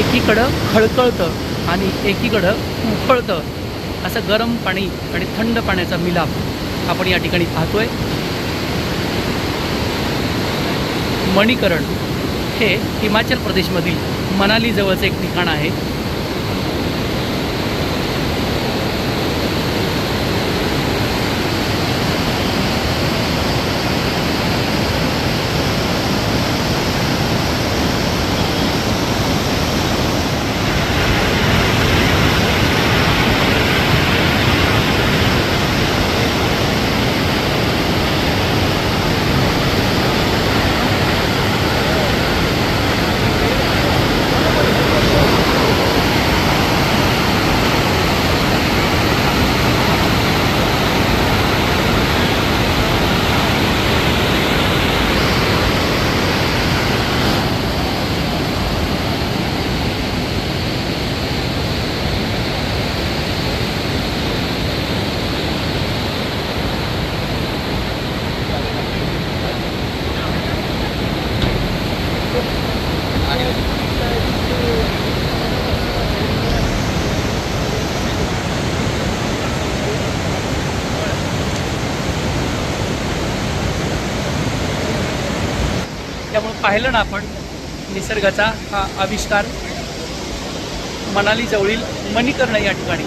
एकीकडं खळकळतं आणि एकीकडं उखळतं असं गरम पाणी आणि थंड पाण्याचा मिलाप आपण या ठिकाणी पाहतोय. मणीकरण हे हिमाचल प्रदेशमधील मनालीजवळचं एक ठिकाण आहे. त्यामुळं पाहिलं ना आपण निसर्गाचा हा आविष्कार मनाली जवळील या ठिकाणी.